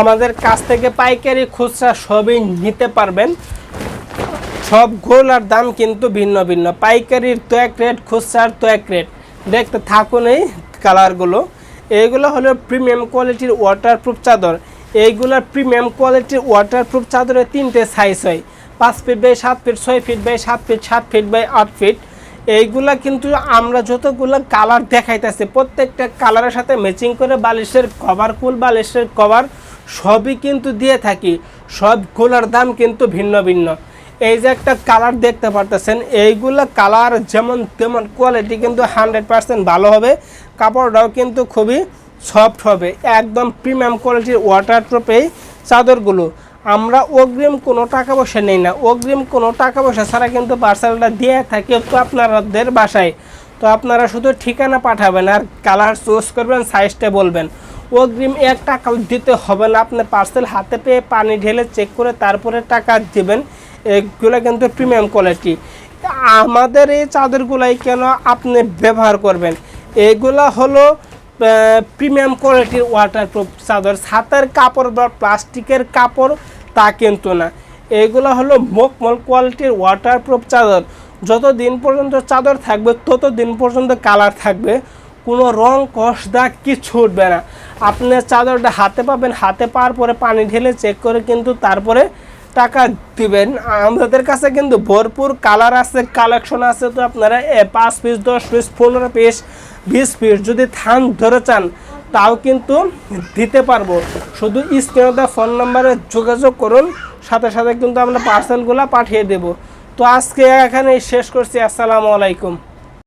আমাদের কাছ থেকে পাইকারি খুচরা সবই নিতে পারবেন। সবগুলোর দাম কিন্তু ভিন্ন ভিন্ন। পাইকারির তো এক রেট, খুচরার তো এক রেট। দেখতে থাকুন এই কালারগুলো। এইগুলো হলো প্রিমিয়াম কোয়ালিটির ওয়াটারপ্রুফ চাদর। এইগুলোর প্রিমিয়াম কোয়ালিটির ওয়াটারপ্রুফ চাদরের তিনটে সাইজ হয়। পাঁচ ফিট বাই সাত ফিট ছয় ফিট বাই সাত ফিট সাত ফিট বাই আট ফিট এইগুলা কিন্তু আমরা যতগুলো কালার দেখাইতেছি, প্রত্যেকটা কালারের সাথে ম্যাচিং করে বালিশের কভার কুল বালিশের কভার সবই কিন্তু দিয়ে থাকি সবগুলোর দাম কিন্তু ভিন্ন ভিন্ন। এই যে একটা কালার দেখতে পারতেছেন, এইগুলো কালার যেমন তেমন কোয়ালিটি কিন্তু হান্ড্রেড পার্সেন্ট ভালো হবে, কাপড়টাও কিন্তু খুবই সফট হবে, একদম প্রিমিয়াম কোয়ালিটির ওয়াটারপ্রুফ এই চাদরগুলো। আমরা অগ্রিম কোনো টাকা পয়সা নেই না, অগ্রিম কোনো টাকা পয়সা ছাড়া কিন্তু পার্সেলটা দিয়ে থাকি তো আপনাদের বাসায়। তো আপনারা শুধু ঠিকানা পাঠাবেন আর কালার চুজ করবেন সাইজটা বলবেন। অগ্রিম এক টাকা দিতে হবে না। আপনি পার্সেল হাতে পেয়ে পানি ঢেলে চেক করে তারপরে টাকা দিবেন। এগুলো কিন্তু প্রিমিয়াম কোয়ালিটি আমাদের এই চাদরগুলাই কেন আপনি ব্যবহার করবেন? এগুলা হলো প্রিমিয়াম কোয়ালিটির ওয়াটারপ্রুফ চাদর। ছাতার কাপড় বা প্লাস্টিকের কাপড় তা কিন্তু না। এগুলো হলো মকমল কোয়ালিটির ওয়াটারপ্রুফ চাদর। যত দিন পর্যন্ত চাদর থাকবে তত দিন পর্যন্ত কালার থাকবে। কোনো রং, কষ, দাগ কিছু উঠবে না। আপনি চাদরটা হাতে পাবেন, হাতে পাওয়ার পরে পানি ঢেলে চেক করে কিন্তু তারপরে টাকা দিবেন। আমাদের কাছে কিন্তু ভরপুর কালার আছে কালেকশন আছে, তো আপনারা পাঁচ পিস দশ পিস পনেরো পিস বিশ পিস যদি থান ধরে চান, তাও কিন্তু দিতে পারব। শুধু স্ক্রিনে ফোন নাম্বারে যোগাযোগ করুন, সাথে সাথে কিন্তু আমরা পার্সেলগুলো পাঠিয়ে দেব। তো আজকে এখানেই শেষ করছি, আসসালামু আলাইকুম।